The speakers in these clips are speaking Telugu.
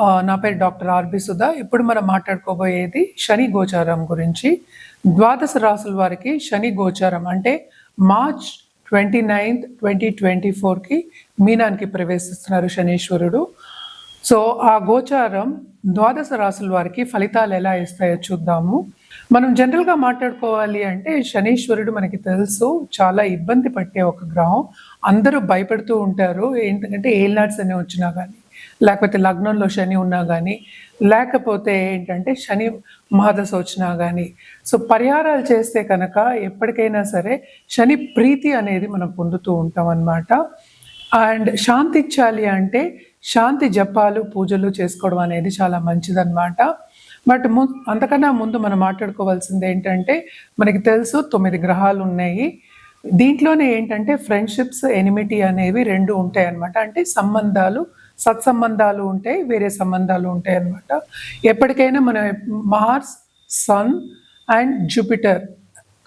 నా పేరు డాక్టర్ ఆర్బి సుధా. ఇప్పుడు మనం మాట్లాడుకోబోయేది శని గోచారం గురించి. ద్వాదశ రాసుల వారికి శని గోచారం అంటే March twenty ninth twenty twenty ఫోర్కి మీనానికి ప్రవేశిస్తున్నారు శనీశ్వరుడు. సో ఆ గోచారం ద్వాదశ రాసుల వారికి ఫలితాలు ఎలా ఇస్తాయో చూద్దాము. మనం జనరల్గా మాట్లాడుకోవాలి అంటే శనీశ్వరుడు మనకి తెలుసు చాలా ఇబ్బంది పట్టే ఒక గ్రహం. అందరూ భయపడుతూ ఉంటారు ఏంటంటే ఏల్నాడ్స్ అని వచ్చినా కానీ లేకపోతే లగ్నంలో శని ఉన్నా కానీ లేకపోతే ఏంటంటే శని మహాదశ వచ్చినా కానీ సో పరిహారాలు చేస్తే కనుక ఎప్పటికైనా సరే శని ప్రీతి అనేది మనం పొందుతూ ఉంటాం అన్నమాట. అండ్ శాంతి ఇచ్చాలి అంటే శాంతి జపాలు పూజలు చేసుకోవడం అనేది చాలా మంచిదన్నమాట. బట్ ము అంతకన్నా ముందు మనం మాట్లాడుకోవాల్సింది ఏంటంటే మనకి తెలుసు తొమ్మిది గ్రహాలు ఉన్నాయి. దీంట్లోనే ఏంటంటే ఫ్రెండ్షిప్స్ ఎనిమిటీ అనేవి రెండు ఉంటాయి అన్నమాట అంటే సంబంధాలు సత్సంబంధాలు ఉంటాయి వేరే సంబంధాలు ఉంటాయి అన్నమాట. ఎప్పటికైనా మనం మార్స్ సన్ అండ్ జూపిటర్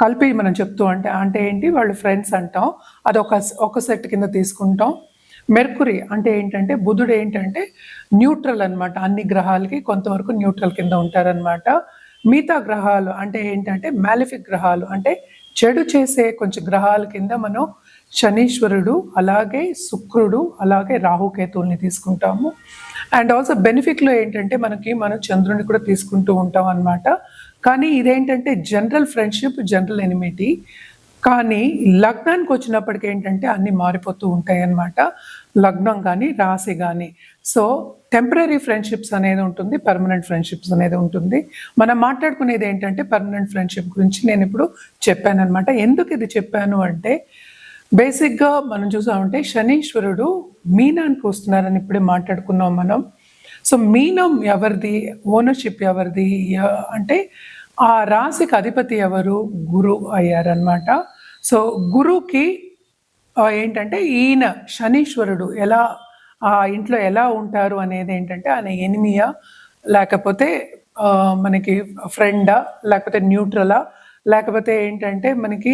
కలిపి మనం చెప్తూ అంటే అంటే ఏంటి? వాళ్ళు ఫ్రెండ్స్ అంటాం. అది ఒక ఒక సెట్ కింద తీసుకుంటాం. మెర్కురీ అంటే ఏంటంటే బుధుడు ఏంటంటే న్యూట్రల్ అన్నమాట. అన్ని గ్రహాలకి కొంతవరకు న్యూట్రల్ కింద ఉంటారనమాట మిగతా గ్రహాలు అంటే ఏంటంటే మ్యాలిఫిక్ గ్రహాలు. అంటే చెడు చేసే కొంచెం గ్రహాల కింద మనం శనీశ్వరుడు అలాగే శుక్రుడు అలాగే రాహుకేతువుల్ని తీసుకుంటాము. అండ్ ఆల్సో బెనిఫిట్లో ఏంటంటే మనకి మనం చంద్రుని కూడా తీసుకుంటూ ఉంటాం అనమాట కానీ ఇదేంటంటే జనరల్ ఫ్రెండ్షిప్ జనరల్ ఎనిమిటీ కానీ లగ్నానికి వచ్చినప్పటికి ఏంటంటే అన్ని మారిపోతూ ఉంటాయి అన్నమాట. లగ్నం కానీ రాశి కానీ సో టెంపరీ ఫ్రెండ్షిప్స్ అనేది ఉంటుంది పర్మనెంట్ ఫ్రెండ్షిప్స్ అనేది ఉంటుంది. మనం మాట్లాడుకునేది ఏంటంటే పర్మనెంట్ ఫ్రెండ్షిప్ గురించి నేను ఇప్పుడు చెప్పాను అనమాట ఎందుకు ఇది చెప్పాను అంటే బేసిక్గా మనం చూసామంటే శనీశ్వరుడు మీనానికి వస్తున్నారని ఇప్పుడే మాట్లాడుకున్నాం మనం. సో మీనం ఎవరిది? ఓనర్షిప్ ఎవరిది? అంటే ఆ రాశికి అధిపతి ఎవరు? గురు అయ్యారనమాట సో గురుకి ఏంటంటే ఈయన శనీశ్వరుడు ఎలా ఆ ఇంట్లో ఎలా ఉంటారు అనేది ఏంటంటే ఆయన ఎనిమియా లేకపోతే మనకి ఫ్రెండా లేకపోతే న్యూట్రలా లేకపోతే ఏంటంటే మనకి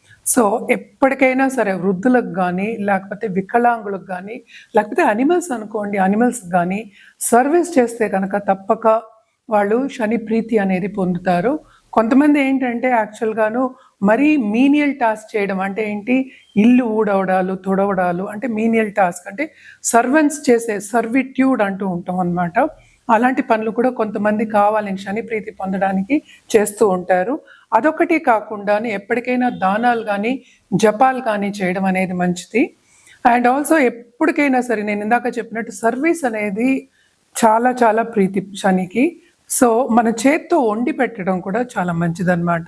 సో ఎప్పటికైనా సరే వృద్ధులకు కానీ లేకపోతే వికలాంగులకు కానీ లేకపోతే అనిమల్స్ అనుకోండి అనిమల్స్ కానీ సర్వీస్ చేస్తే కనుక తప్పక వాళ్ళు శని ప్రీతి అనేది పొందుతారు. కొంతమంది ఏంటంటే యాక్చువల్గాను మరీ మీనియల్ టాస్క్ చేయడం అంటే ఏంటి? ఇల్లు ఊడవడాలు తుడవడాలు అంటే మీనియల్ టాస్క్ అంటే సర్వెంట్స్ చేసే సర్విట్యూడ్ అంటూ ఉంటాం అన్నమాట. అలాంటి పనులు కూడా కొంతమంది కావాలని శని ప్రీతి పొందడానికి చేస్తూ ఉంటారు. అదొకటి కాకుండా ఎప్పటికైనా దానాలు కానీ జపాలు కానీ చేయడం అనేది మంచిది. అండ్ ఆల్సో ఎప్పటికైనా సరే నేను ఇందాక చెప్పినట్టు సర్వీస్ అనేది చాలా చాలా ప్రీతి శనికి సో మన చేత్తో వండి పెట్టడం కూడా చాలా మంచిదన్నమాట.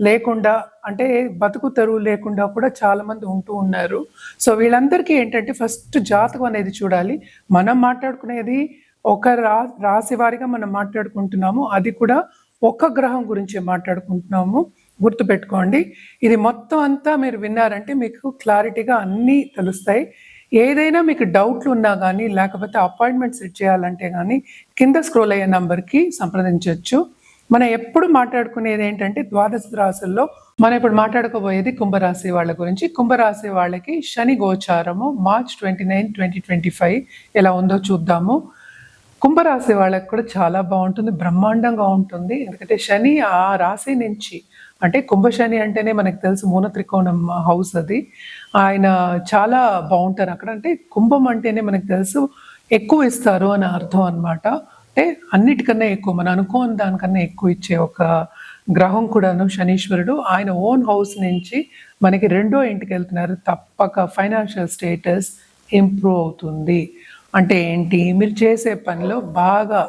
లేకుండా అంటే బతుకు తెరువు లేకుండా కూడా చాలా మంది ఉంటూ ఉన్నారు. సో వీళ్ళందరికీ ఏంటంటే ఫస్ట్ జాతకం అనేది చూడాలి. మనం మాట్లాడుకునేది ఒక రా రాశి వారిగా మనం మాట్లాడుకుంటున్నాము. అది కూడా ఒక గ్రహం గురించి మాట్లాడుకుంటున్నాము. గుర్తుపెట్టుకోండి. ఇది మొత్తం అంతా మీరు విన్నారంటే మీకు క్లారిటీగా అన్నీ తెలుస్తాయి. ఏదైనా మీకు డౌట్లు ఉన్నా కానీ లేకపోతే అపాయింట్మెంట్ సెట్ చేయాలంటే కానీ కింద స్క్రోల్ అయ్యే నంబర్కి సంప్రదించవచ్చు మనం ఎప్పుడు మాట్లాడుకునేది ఏంటంటే ద్వాదశ రాశుల్లో మనం ఇప్పుడు మాట్లాడుకోబోయేది కుంభరాశి వాళ్ళ గురించి. కుంభరాశి వాళ్ళకి శని గోచారము March twenty nine twenty twenty five ఎలా ఉందో చూద్దాము. కుంభరాశి వాళ్ళకి కూడా చాలా బాగుంటుంది బ్రహ్మాండంగా ఉంటుంది. ఎందుకంటే శని ఆ రాశి నుంచి అంటే కుంభశని అంటేనే మనకు తెలుసు మూల త్రికోణం హౌస్ అది. ఆయన చాలా బాగుంటారు అక్కడ. అంటే కుంభం అంటేనే మనకు తెలుసు ఎక్కువ ఇస్తారు అని అర్థం అన్నమాట. అంటే అన్నిటికన్నా ఎక్కువ మనం అనుకోని దానికన్నా ఎక్కువ ఇచ్చే ఒక గ్రహం కూడాను శనీశ్వరుడు. ఆయన ఓన్ హౌస్ నుంచి మనకి రెండో ఇంటికి వెళ్తున్నారు. తప్పక ఫైనాన్షియల్ స్టేటస్ ఇంప్రూవ్ అవుతుంది. అంటే ఏంటి? మీరు చేసే పనిలో బాగా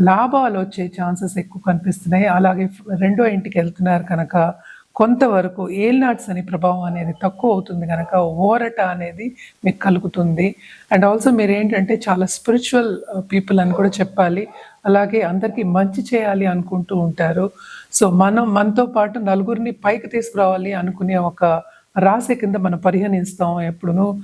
లాభాలు వచ్చే ఛాన్సెస్ ఎక్కువ కనిపిస్తున్నాయి. అలాగే రెండో ఇంటికి వెళ్తున్నారు కనుక కొంతవరకు ఏల్నాట్స్ అనే ప్రభావం అనేది తక్కువ అవుతుంది కనుక ఓరట అనేది మీకు కలుగుతుంది. అండ్ ఆల్సో మీరు ఏంటంటే చాలా స్పిరిచువల్ పీపుల్ అని కూడా చెప్పాలి. అలాగే అందరికీ మంచి చేయాలి అనుకుంటూ ఉంటారు. సో మనం మనతో పాటు నలుగురిని పైకి తీసుకురావాలి అనుకునే ఒక రాశి కింద మనం పరిగణిస్తాం ఎప్పుడును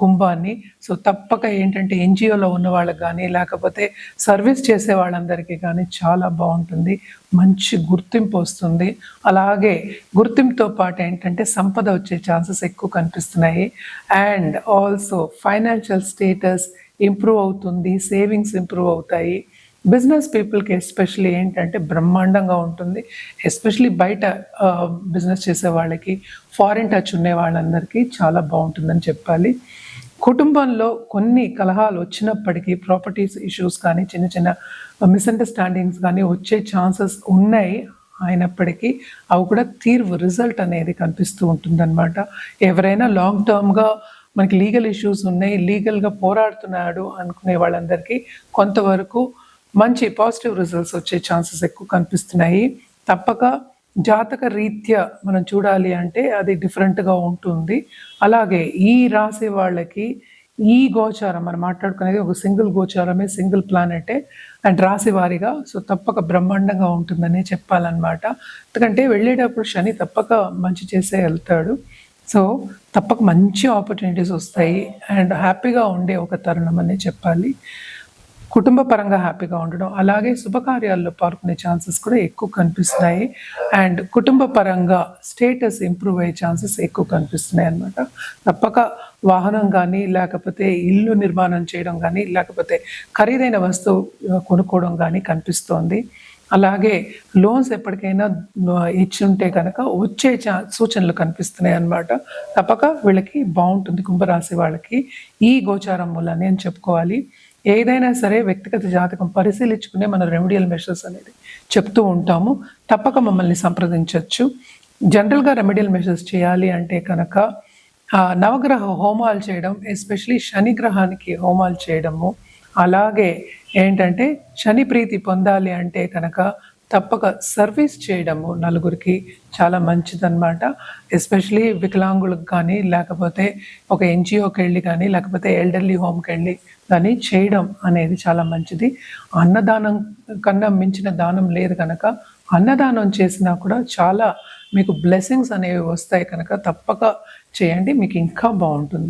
కుంభాన్ని. సో తప్పక ఏంటంటే ఎన్జిఓలో ఉన్న వాళ్ళకి కానీ లేకపోతే సర్వీస్ చేసే వాళ్ళందరికీ కానీ చాలా బాగుంటుంది. మంచి గుర్తింపు వస్తుంది. అలాగే గుర్తింపుతో పాటు ఏంటంటే సంపద వచ్చే ఛాన్సెస్ ఎక్కువ కనిపిస్తున్నాయి. And also financial status improve అవుతుంది సేవింగ్స్ ఇంప్రూవ్ అవుతాయి. బిజినెస్ పీపుల్కి ఎస్పెషల్లీ ఏంటంటే బ్రహ్మాండంగా ఉంటుంది. ఎస్పెషల్లీ బయట బిజినెస్ చేసే వాళ్ళకి ఫారిన్ టచ్ ఉండే వాళ్ళందరికీ చాలా బాగుంటుందని చెప్పాలి. కుటుంబంలో కొన్ని కలహాలు వచ్చినప్పటికీ ప్రాపర్టీస్ ఇష్యూస్ కానీ చిన్న చిన్న మిస్అండర్స్టాండింగ్స్ కానీ వచ్చే ఛాన్సెస్ ఉన్నాయి అయినప్పటికీ అవి కూడా తీర్వు రిజల్ట్ అనేది కనిపిస్తూ ఉంటుందన్నమాట. ఎవరైనా లాంగ్ టర్మ్గా మనకి లీగల్ ఇష్యూస్ ఉన్నాయి లీగల్గా పోరాడుతున్నాడు అనుకునే వాళ్ళందరికీ కొంతవరకు మంచి పాజిటివ్ రిజల్ట్స్ వచ్చే ఛాన్సెస్ ఎక్కువ కనిపిస్తున్నాయి. తప్పక జాతక రీత్యా మనం చూడాలి అంటే అది డిఫరెంట్గా ఉంటుంది. అలాగే ఈ రాసే వాళ్ళకి ఈ గోచారం మనం మాట్లాడుకునేది ఒక సింగిల్ గోచారమే సింగిల్ ప్లానెటే అండ్ రాశి వారిగా. సో తప్పక బ్రహ్మాండంగా ఉంటుందని చెప్పాలన్నమాట. ఎందుకంటే వెళ్ళేటప్పుడు శని తప్పక మంచి చేసే వెళ్తాడు. సో తప్పక మంచి ఆపర్చునిటీస్ వస్తాయి. అండ్ హ్యాపీగా ఉండే ఒక తరుణం అనే చెప్పాలి. కుటుంబ పరంగా హ్యాపీగా ఉండడం అలాగే శుభకార్యాల్లో పాల్గొనే ఛాన్సెస్ కూడా ఎక్కువ కనిపిస్తున్నాయి. అండ్ కుటుంబ పరంగా స్టేటస్ ఇంప్రూవ్ అయ్యే ఛాన్సెస్ ఎక్కువ కనిపిస్తున్నాయి అన్నమాట. తప్పక వాహనం కానీ లేకపోతే ఇల్లు నిర్మాణం చేయడం కానీ లేకపోతే ఖరీదైన వస్తువు కొనుక్కోవడం కానీ కనిపిస్తోంది. అలాగే లోన్స్ ఎప్పటికైనా ఇచ్చి ఉంటే కనుక వచ్చే చా సూచనలు కనిపిస్తున్నాయి అన్నమాట. తప్పక వీళ్ళకి బాగుంటుంది కుంభరాశి వాళ్ళకి ఈ గోచారం మూలని అని చెప్పుకోవాలి. ఏదైనా సరే వ్యక్తిగత జాతకం పరిశీలించుకునే మన రెమెడియల్ మెషర్స్ అనేది చెప్తూ ఉంటాము. తప్పక మమ్మల్ని సంప్రదించవచ్చు. జనరల్గా రెమెడియల్ మెషర్స్ చేయాలి అంటే కనుక నవగ్రహ హోమాలు చేయడం ఎస్పెషలీ శని గ్రహానికి హోమాలు చేయడము. అలాగే ఏంటంటే శని ప్రీతి పొందాలి అంటే కనుక తప్పక సర్వీస్ చేయడము నలుగురికి చాలా మంచిదన్నమాట. ఎస్పెషలీ వికలాంగులకు కానీ లేకపోతే ఒక ఎన్జిఓకి వెళ్ళి కానీ లేకపోతే ఎల్డర్లీ హోమ్కి వెళ్ళి కానీ చేయడం అనేది చాలా మంచిది. అన్నదానం కన్నా మించిన దానం లేదు కనుక అన్నదానం చేసినా కూడా చాలా మీకు బ్లెస్సింగ్స్ అనేవి వస్తాయి కనుక తప్పక చేయండి. మీకు ఇంకా బాగుంటుంది.